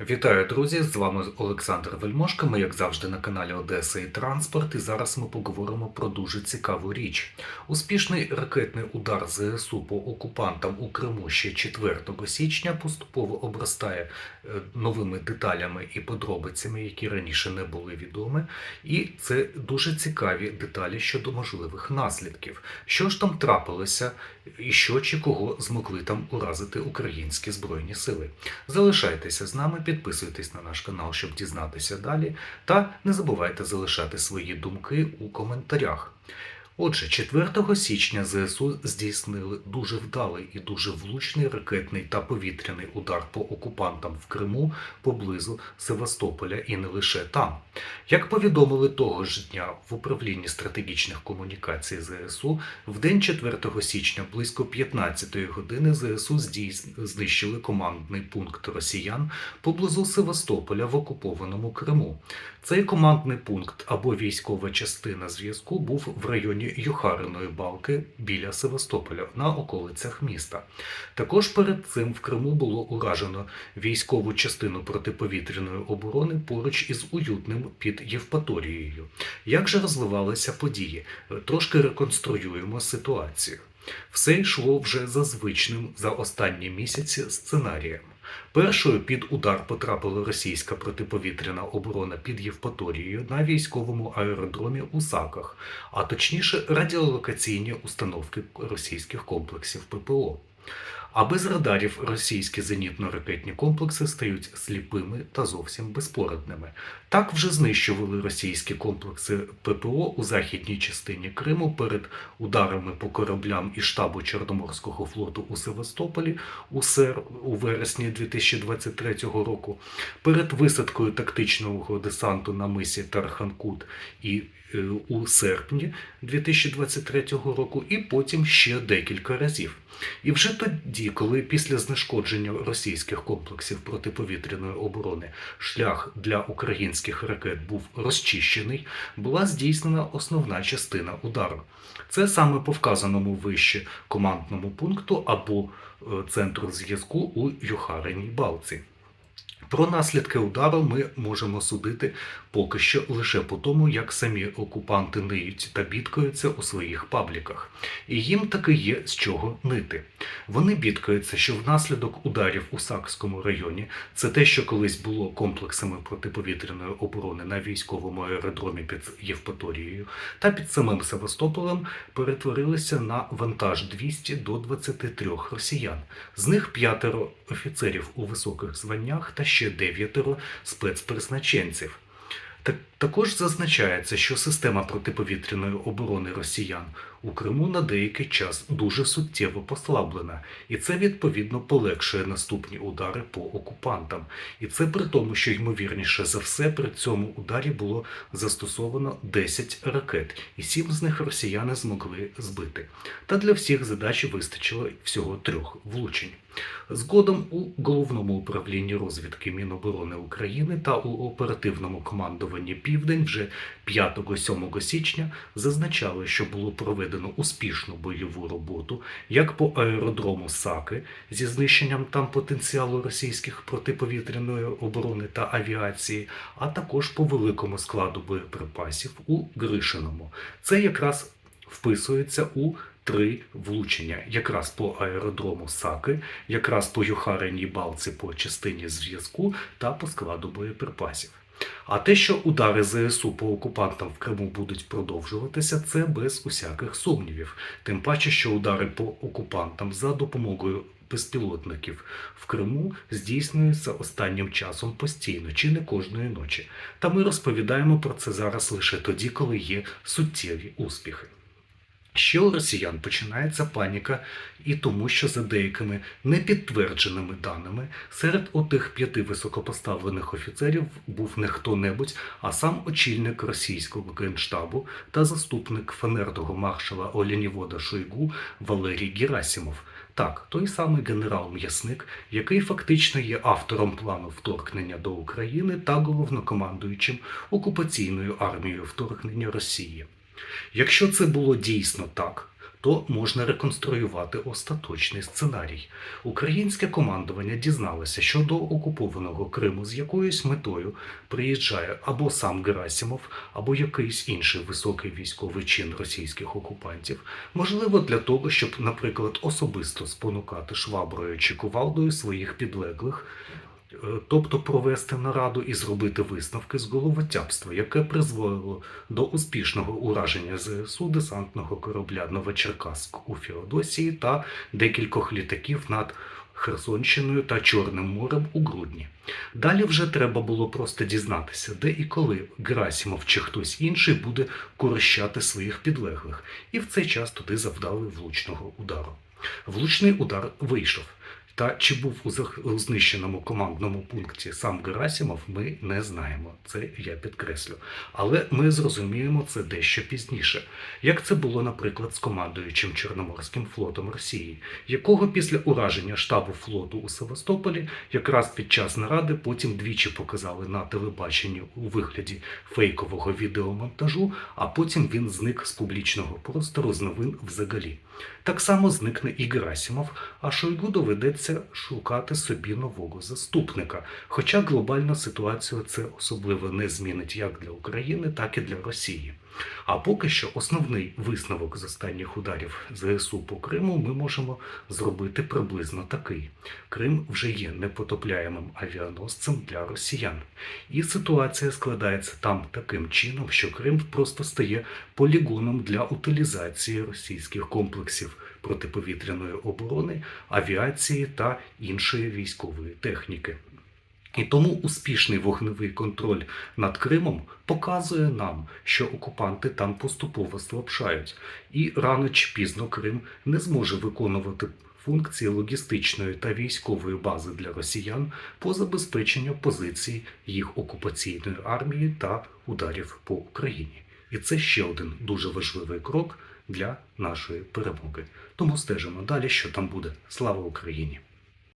Вітаю, друзі! З вами Олександр Вельмошко. Ми, як завжди, на каналі Одеса і Транспорт. І зараз ми поговоримо про дуже цікаву річ. Успішний ракетний удар ЗСУ по окупантам у Криму ще 4 січня поступово обростає е, новими деталями і подробицями, які раніше не були відомі. І це дуже цікаві деталі щодо можливих наслідків. Що ж там трапилося, і що чи кого змогли там уразити українські збройні сили? Залишайтеся з нами, підписуйтесь на наш канал, щоб дізнатися далі, та не забувайте залишати свої думки у коментарях. Отже, 4 січня ЗСУ здійснили дуже вдалий і дуже влучний ракетний та повітряний удар по окупантам в Криму поблизу Севастополя і не лише там. Як повідомили того ж дня в управлінні стратегічних комунікацій ЗСУ, в день 4 січня близько 15-ї години ЗСУ знищили командний пункт росіян поблизу Севастополя в окупованому Криму. Цей командний пункт або військова частина зв'язку був в районі Юхариної балки біля Севастополя на околицях міста. Також перед цим в Криму було уражено військову частину протиповітряної оборони поруч із уютним під Євпаторією. Як же розвивалися події? Трошки реконструюємо ситуацію. Все йшло вже за звичним за останні місяці сценарієм. Першою під удар потрапила російська протиповітряна оборона під Євпаторією на військовому аеродромі у Саках, а точніше радіолокаційні установки російських комплексів ППО. А без радарів російські зенітно-ракетні комплекси стають сліпими та зовсім безпорадними. Так вже знищували російські комплекси ППО у західній частині Криму перед ударами по кораблям і штабу Чорноморського флоту у Севастополі у, сер... у вересні 2023 року, перед висадкою тактичного десанту на мисі Тарханкут і е, у серпні 2023 року, і потім ще декілька разів. І вже тоді, коли після знешкодження російських комплексів протиповітряної оборони шлях для українських ракет був розчищений, була здійснена основна частина удару. Це саме по вказаному вище командному пункту або е, центру зв'язку у Юхариній Балці. Про наслідки удару ми можемо судити поки що лише по тому, як самі окупанти ниють та бідкаються у своїх пабліках. І їм таки є з чого нити. Вони бідкаються, що внаслідок ударів у Сакському районі це те, що колись було комплексами протиповітряної оборони на військовому аеродромі під Євпаторією та під самим Севастополем, перетворилися на вантаж 200 до 23 росіян. З них п'ятеро офіцерів у високих званнях та ще дев'ятеро спецпризначенців. Так, також зазначається, що система протиповітряної оборони росіян у Криму на деякий час дуже суттєво послаблена, і це відповідно полегшує наступні удари по окупантам. І це при тому, що ймовірніше за все при цьому ударі було застосовано 10 ракет, і 7 з них росіяни змогли збити. Та для всіх задач вистачило всього трьох влучень. Згодом у головному управлінні розвідки Міноборони України та у оперативному командуванні Південь вже 5-7 січня зазначали, що було проведено успішну бойову роботу як по аеродрому Саки зі знищенням там потенціалу російських протиповітряної оборони та авіації, а також по великому складу боєприпасів у Гришиному. Це якраз вписується у три влучення якраз по аеродрому Саки, якраз по Юхариній балці по частині зв'язку та по складу боєприпасів. А те, що удари ЗСУ по окупантам в Криму будуть продовжуватися, це без усяких сумнівів. Тим паче, що удари по окупантам за допомогою безпілотників в Криму здійснюються останнім часом постійно, чи не кожної ночі. Та ми розповідаємо про це зараз лише тоді, коли є суттєві успіхи. Ще у росіян починається паніка і тому, що за деякими непідтвердженими даними серед отих п'яти високопоставлених офіцерів був не хто-небудь, а сам очільник російського генштабу та заступник фанерного маршала Олянівода Шойгу Валерій Герасимов. Так, той самий генерал-м'ясник, який фактично є автором плану вторгнення до України та головнокомандуючим окупаційною армією вторгнення Росії. Якщо це було дійсно так, то можна реконструювати остаточний сценарій. Українське командування дізналося, що до окупованого Криму з якоюсь метою приїжджає або сам Герасимов, або якийсь інший високий військовий чин російських окупантів. Можливо, для того, щоб, наприклад, особисто спонукати шваброю чи кувалдою своїх підлеглих, тобто провести нараду і зробити висновки з головотяпства, яке призвело до успішного ураження ЗСУ десантного корабля Новочеркаськ у Феодосії та декількох літаків над Херсонщиною та Чорним морем у грудні. Далі вже треба було просто дізнатися, де і коли Герасимов чи хтось інший буде курощати своїх підлеглих, і в цей час туди завдали влучного удару. Влучний удар вийшов. Та чи був у знищеному командному пункті сам Герасимов, ми не знаємо. Це я підкреслю. Але ми зрозуміємо це дещо пізніше, як це було, наприклад, з командуючим Чорноморським флотом Росії, якого після ураження штабу флоту у Севастополі якраз під час наради потім двічі показали на телебаченні у вигляді фейкового відеомонтажу, а потім він зник з публічного простору з новин взагалі. Так само зникне і Герасимов, а Шойгу доведеться шукати собі нового заступника. Хоча глобальну ситуацію це особливо не змінить як для України, так і для Росії. А поки що основний висновок з останніх ударів ЗСУ по Криму ми можемо зробити приблизно такий: Крим вже є непотопляємим авіаносцем для росіян. І ситуація складається там таким чином, що Крим просто стає полігоном для утилізації російських комплексів протиповітряної оборони, авіації та іншої військової техніки. І тому успішний вогневий контроль над Кримом показує нам, що окупанти там поступово слабшають, і рано чи пізно Крим не зможе виконувати функції логістичної та військової бази для росіян по забезпеченню позицій їх окупаційної армії та ударів по Україні. І це ще один дуже важливий крок для нашої перемоги. Тому стежимо далі, що там буде. Слава Україні!